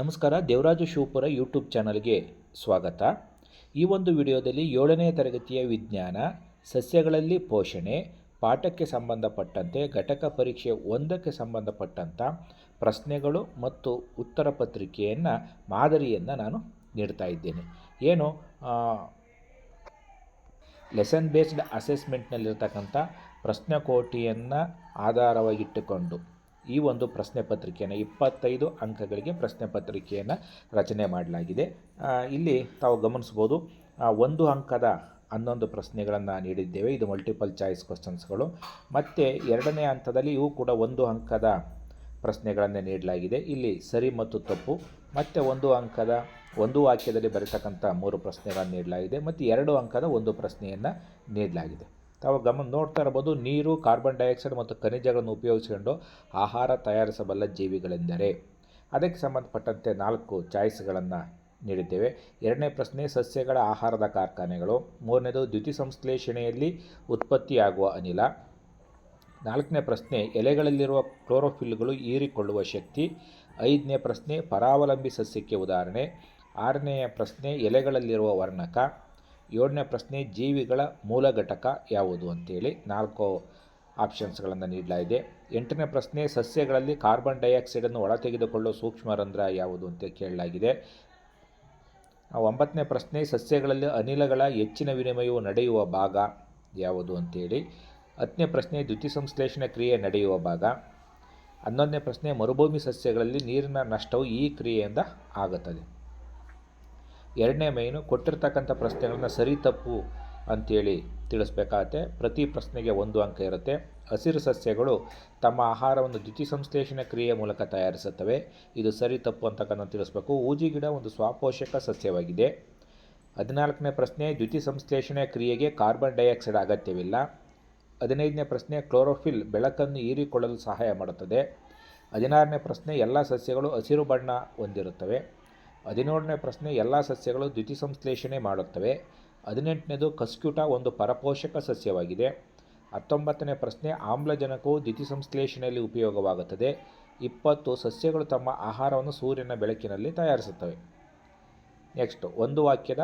ನಮಸ್ಕಾರ, ದೇವರಾಜು ಶಿವಪುರ ಯೂಟ್ಯೂಬ್ ಚಾನಲ್ಗೆ ಸ್ವಾಗತ. ಈ ಒಂದು ವಿಡಿಯೋದಲ್ಲಿ ಏಳನೇ ತರಗತಿಯ ವಿಜ್ಞಾನ, ಸಸ್ಯಗಳಲ್ಲಿ ಪೋಷಣೆ, ಪಾಠಕ್ಕೆ ಸಂಬಂಧಪಟ್ಟಂತೆ ಘಟಕ ಪರೀಕ್ಷೆ ಒಂದಕ್ಕೆ ಸಂಬಂಧಪಟ್ಟಂಥ ಪ್ರಶ್ನೆಗಳು ಮತ್ತು ಉತ್ತರ ಪತ್ರಿಕೆಯನ್ನು, ಮಾದರಿಯನ್ನು ನಾನು ನೀಡ್ತಾ ಇದ್ದೇನೆ. ಏನು? ಲೆಸನ್ ಬೇಸ್ಡ್ ಅಸೆಸ್ಮೆಂಟ್ನಲ್ಲಿರ್ತಕ್ಕಂಥ ಪ್ರಶ್ನೆಕೋಟಿಯನ್ನು ಆಧಾರವಾಗಿಟ್ಟುಕೊಂಡು ಈ ಒಂದು ಪ್ರಶ್ನೆ ಪತ್ರಿಕೆಯನ್ನು, ಇಪ್ಪತ್ತೈದು ಅಂಕಗಳಿಗೆ ಪ್ರಶ್ನೆ ಪತ್ರಿಕೆಯನ್ನು ರಚನೆ ಮಾಡಲಾಗಿದೆ. ಇಲ್ಲಿ ತಾವು ಗಮನಿಸ್ಬೋದು ಒಂದು ಅಂಕದ ಹನ್ನೊಂದು ಪ್ರಶ್ನೆಗಳನ್ನು ನೀಡಿದ್ದೇವೆ. ಇದು ಮಲ್ಟಿಪಲ್ ಚಾಯ್ಸ್ ಕ್ವಶನ್ಸ್ಗಳು ಮತ್ತು ಎರಡನೇ ಹಂತದಲ್ಲಿ ಇವು ಕೂಡ ಒಂದು ಅಂಕದ ಪ್ರಶ್ನೆಗಳನ್ನು ನೀಡಲಾಗಿದೆ. ಇಲ್ಲಿ ಸರಿ ಮತ್ತು ತಪ್ಪು, ಮತ್ತು ಒಂದು ಅಂಕದ ಒಂದು ವಾಕ್ಯದಲ್ಲಿ ಬರೆತಕ್ಕಂಥ ಮೂರು ಪ್ರಶ್ನೆಗಳನ್ನು ನೀಡಲಾಗಿದೆ. ಮತ್ತು ಎರಡು ಅಂಕದ ಒಂದು ಪ್ರಶ್ನೆಯನ್ನು ನೀಡಲಾಗಿದೆ. ತಾವು ಗಮನ ನೋಡ್ತಾ ಇರಬಹುದು, ನೀರು ಕಾರ್ಬನ್ ಡೈಆಕ್ಸೈಡ್ ಮತ್ತು ಖನಿಜಗಳನ್ನು ಉಪಯೋಗಿಸಿಕೊಂಡು ಆಹಾರ ತಯಾರಿಸಬಲ್ಲ ಜೀವಿಗಳೆಂದರೆ. ಅದಕ್ಕೆ ಸಂಬಂಧಪಟ್ಟಂತೆ ನಾಲ್ಕು ಚಾಯ್ಸ್ಗಳನ್ನು ನೀಡಿದ್ದೇವೆ. ಎರಡನೇ ಪ್ರಶ್ನೆ, ಸಸ್ಯಗಳ ಆಹಾರದ ಕಾರ್ಖಾನೆಗಳು. ಮೂರನೇದು ದ್ಯುತಿಸಂಶ್ಲೇಷಣೆಯಲ್ಲಿ ಉತ್ಪತ್ತಿಯಾಗುವ ಅನಿಲ. ನಾಲ್ಕನೇ ಪ್ರಶ್ನೆ, ಎಲೆಗಳಲ್ಲಿರುವ ಕ್ಲೋರೋಫಿಲ್ಗಳು ಹೀರಿಕೊಳ್ಳುವ ಶಕ್ತಿ. ಐದನೇ ಪ್ರಶ್ನೆ, ಪರಾವಲಂಬಿ ಸಸ್ಯಕ್ಕೆ ಉದಾಹರಣೆ. ಆರನೆಯ ಪ್ರಶ್ನೆ, ಎಲೆಗಳಲ್ಲಿರುವ ವರ್ಣಕ. ಏಳನೇ ಪ್ರಶ್ನೆ, ಜೀವಿಗಳ ಮೂಲ ಘಟಕ ಯಾವುದು ಅಂತೇಳಿ ನಾಲ್ಕು ಆಪ್ಷನ್ಸ್ಗಳನ್ನು ನೀಡಲಾಗಿದೆ. ಎಂಟನೇ ಪ್ರಶ್ನೆ, ಸಸ್ಯಗಳಲ್ಲಿ ಕಾರ್ಬನ್ ಡೈಆಕ್ಸೈಡನ್ನು ಒಳತೆಗೆದುಕೊಳ್ಳುವ ಸೂಕ್ಷ್ಮ ರಂಧ್ರ ಯಾವುದು ಅಂತ ಕೇಳಲಾಗಿದೆ. ಒಂಬತ್ತನೇ ಪ್ರಶ್ನೆ, ಸಸ್ಯಗಳಲ್ಲಿ ಅನಿಲಗಳ ಹೆಚ್ಚಿನ ವಿನಿಮಯವು ನಡೆಯುವ ಭಾಗ ಯಾವುದು ಅಂತೇಳಿ. ಹತ್ತನೇ ಪ್ರಶ್ನೆ ದ್ಯುತಿಸಂಶ್ಲೇಷಣೆ ಕ್ರಿಯೆ ನಡೆಯುವ ಭಾಗ. ಹನ್ನೊಂದನೇ ಪ್ರಶ್ನೆ, ಮರುಭೂಮಿ ಸಸ್ಯಗಳಲ್ಲಿ ನೀರಿನ ನಷ್ಟವು ಈ ಕ್ರಿಯೆಯಿಂದ ಆಗುತ್ತದೆ. ಎರಡನೇ ಮೈನು ಕೊಟ್ಟಿರ್ತಕ್ಕಂಥ ಪ್ರಶ್ನೆಗಳನ್ನ ಸರಿ ತಪ್ಪು ಅಂತೇಳಿ ತಿಳಿಸ್ಬೇಕಾಗತ್ತೆ. ಪ್ರತಿ ಪ್ರಶ್ನೆಗೆ ಒಂದು ಅಂಕ ಇರುತ್ತೆ. ಹಸಿರು ಸಸ್ಯಗಳು ತಮ್ಮ ಆಹಾರವನ್ನು ದ್ಯುತಿಸಂಶ್ಲೇಷಣೆ ಕ್ರಿಯೆ ಮೂಲಕ ತಯಾರಿಸುತ್ತವೆ. ಇದು ಸರಿ ತಪ್ಪು ಅಂತಕ್ಕಂಥ ತಿಳಿಸ್ಬೇಕು. ಊಜಿ ಗಿಡ ಒಂದು ಸ್ವಾಪೋಷಕ ಸಸ್ಯವಾಗಿದೆ. ಹದಿನಾಲ್ಕನೇ ಪ್ರಶ್ನೆ ದ್ಯುತಿಸಂಶ್ಲೇಷಣೆ ಕ್ರಿಯೆಗೆ ಕಾರ್ಬನ್ ಡೈಆಕ್ಸೈಡ್ ಅಗತ್ಯವಿಲ್ಲ. ಹದಿನೈದನೇ ಪ್ರಶ್ನೆ, ಕ್ಲೋರೋಫಿಲ್ ಬೆಳಕನ್ನು ಹೀರಿಕೊಳ್ಳಲು ಸಹಾಯ ಮಾಡುತ್ತದೆ. ಹದಿನಾರನೇ ಪ್ರಶ್ನೆ, ಎಲ್ಲ ಸಸ್ಯಗಳು ಹಸಿರು ಬಣ್ಣ ಹೊಂದಿರುತ್ತವೆ. ಹದಿನೇಳನೇ ಪ್ರಶ್ನೆ, ಎಲ್ಲ ಸಸ್ಯಗಳು ದ್ಯುತಿಸಂಶ್ಲೇಷಣೆ ಮಾಡುತ್ತವೆ. ಹದಿನೆಂಟನೇದು, ಕಸ್ಕ್ಯೂಟ ಒಂದು ಪರಪೋಷಕ ಸಸ್ಯವಾಗಿದೆ. ಹತ್ತೊಂಬತ್ತನೇ ಪ್ರಶ್ನೆ, ಆಮ್ಲಜನಕವು ದ್ಯುತಿಸಂಶ್ಲೇಷಣೆಯಲ್ಲಿ ಉಪಯೋಗವಾಗುತ್ತದೆ. ಇಪ್ಪತ್ತು, ಸಸ್ಯಗಳು ತಮ್ಮ ಆಹಾರವನ್ನು ಸೂರ್ಯನ ಬೆಳಕಿನಲ್ಲಿ ತಯಾರಿಸುತ್ತವೆ. ನೆಕ್ಸ್ಟ್, ಒಂದು ವಾಕ್ಯದ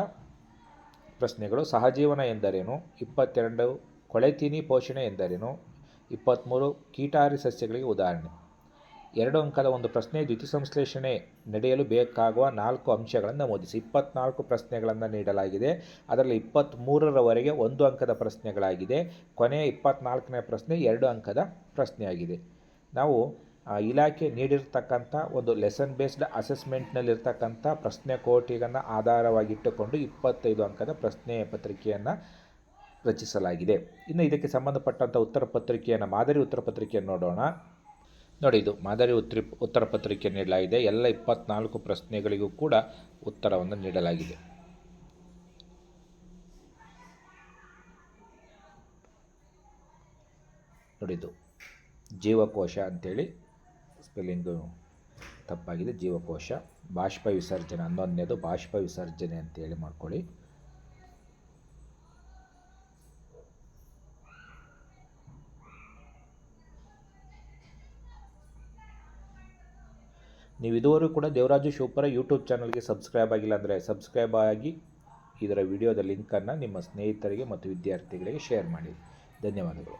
ಪ್ರಶ್ನೆಗಳು. ಸಹಜೀವನ ಎಂದರೇನು? ಇಪ್ಪತ್ತೆರಡು, ಕೊಳೆತೀನಿ ಪೋಷಣೆ ಎಂದರೇನು? ಇಪ್ಪತ್ತ್ಮೂರು ಕೀಟಾರಿ ಸಸ್ಯಗಳಿಗೆ ಉದಾಹರಣೆ. ಎರಡು ಅಂಕದ ಒಂದು ಪ್ರಶ್ನೆ ದ್ಯುತಿಸಂಶ್ಲೇಷಣೆ ನಡೆಯಲು ಬೇಕಾಗುವ ನಾಲ್ಕು ಅಂಶಗಳನ್ನು ನಮೂದಿಸಿ ಇಪ್ಪತ್ನಾಲ್ಕು ಪ್ರಶ್ನೆಗಳನ್ನು ನೀಡಲಾಗಿದೆ. ಅದರಲ್ಲಿ ಇಪ್ಪತ್ತ್ಮೂರರವರೆಗೆ ಒಂದು ಅಂಕದ ಪ್ರಶ್ನೆಗಳಾಗಿದೆ. ಕೊನೆಯ ಇಪ್ಪತ್ನಾಲ್ಕನೇ ಪ್ರಶ್ನೆ ಎರಡು ಅಂಕದ ಪ್ರಶ್ನೆಯಾಗಿದೆ. ನಾವು ಇಲಾಖೆ ನೀಡಿರ್ತಕ್ಕಂಥ ಒಂದು ಲೆಸನ್ ಬೇಸ್ಡ್ ಅಸೆಸ್ಮೆಂಟ್ನಲ್ಲಿರ್ತಕ್ಕಂಥ ಪ್ರಶ್ನೆ ಕೋಟಿಗಳನ್ನು ಆಧಾರವಾಗಿಟ್ಟುಕೊಂಡು ಇಪ್ಪತ್ತೈದು ಅಂಕದ ಪ್ರಶ್ನೆ ಪತ್ರಿಕೆಯನ್ನು ರಚಿಸಲಾಗಿದೆ. ಇನ್ನು ಇದಕ್ಕೆ ಸಂಬಂಧಪಟ್ಟಂಥ ಉತ್ತರ ಪತ್ರಿಕೆಯನ್ನು, ಮಾದರಿ ಉತ್ತರ ಪತ್ರಿಕೆಯನ್ನು ನೋಡೋಣ. ನೋಡಿ, ಇದು ಮಾದರಿ ಉತ್ತರ ಉತ್ತರ ಪತ್ರಿಕೆ ನೀಡಲಾಗಿದೆ. ಎಲ್ಲ ಇಪ್ಪತ್ನಾಲ್ಕು ಪ್ರಶ್ನೆಗಳಿಗೂ ಕೂಡ ಉತ್ತರವನ್ನು ನೀಡಲಾಗಿದೆ. ನೋಡಿ, ಇದು ಜೀವಕೋಶ ಅಂತೇಳಿ ಸ್ಪೆಲ್ಲಿಂಗು ತಪ್ಪಾಗಿದೆ. ಜೀವಕೋಶ, ಬಾಷ್ಪ ವಿಸರ್ಜನೆ, ಹನ್ನೊಂದನೇದು ಬಾಷ್ಪ ವಿಸರ್ಜನೆ ಅಂತೇಳಿ ಮಾಡ್ಕೊಳ್ಳಿ. ನೀವು ಇದುವರೆಗೂ ಕೂಡ ದೇವರಾಜು ಶಿವಪುರ ಯೂಟ್ಯೂಬ್ ಚಾನಲ್ಗೆ ಸಬ್ಸ್ಕ್ರೈಬ್ ಆಗಿಲ್ಲ ಅಂದರೆ ಸಬ್ಸ್ಕ್ರೈಬ್ ಆಗಿ ಇದರ ವಿಡಿಯೋದ ಲಿಂಕನ್ನು ನಿಮ್ಮ ಸ್ನೇಹಿತರಿಗೆ ಮತ್ತು ವಿದ್ಯಾರ್ಥಿಗಳಿಗೆ ಶೇರ್ ಮಾಡಿ. ಧನ್ಯವಾದಗಳು.